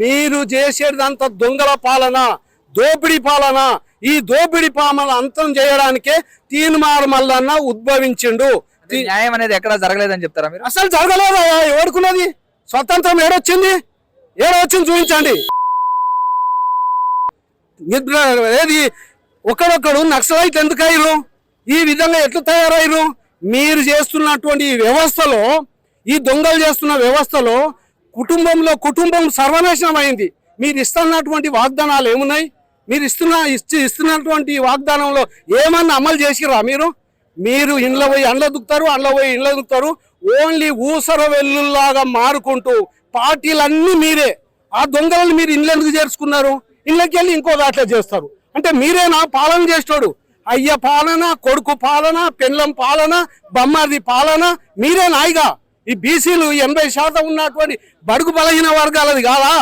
మీరు చేసేదంతా దొంగల పాలన దోపిడీ పాలన ఈ దోపిడీ పాలన అంతం చేయడానికే తీన్మార్ మల్లన్న ఉద్భవించిండు. న్యాయం అనేది ఎక్కడ జరగలేదని చెప్తారా మీరు? అసలు జరగలేదు ఎవడుకున్నది? స్వతంత్రం ఏడొచ్చింది? ఏడొచ్చింది చూపించండి. ఏది? ఒకడొక్కడు నక్సలైట్ ఎందుకు అయ్యారు ఈ విధంగా ఎట్లా తయారయ్యారు? మీరు చేస్తున్నటువంటి వ్యవస్థలో ఈ దొంగలు చేస్తున్న వ్యవస్థలో కుటుంబంలో కుటుంబం సర్వనాశనం అయింది. మీరు ఇస్తున్నటువంటి వాగ్దానాలు ఏమున్నాయి? మీరు ఇస్తున్న ఇచ్చి ఇస్తున్నటువంటి వాగ్దానంలో ఏమన్నా అమలు చేసిరా మీరు? మీరు ఇండ్ల పోయి అండ్ల దుక్కుతారు అండ్ల పోయి ఇండ్ల దుక్కుతారు. ఓన్లీ ఊసర వెల్లుల్లాగా మారుకుంటూ పార్టీలన్నీ మీరే. ఆ దొంగలను మీరు ఇండ్లు ఎందుకు చేర్చుకున్నారు? ఇళ్ళకి వెళ్ళి ఇంకో దాంట్లో చేస్తారు. అంటే మీరేనా పాలన చేస్తాడు అయ్య పాలన కొడుకు పాలన పెళ్ళం పాలన బొమ్మది పాలన మీరే నాయిగా. ఈ బీసీలు ఎనభై శాతం ఉన్నటువంటి బడుగు బలహీన వర్గాలది కాదా?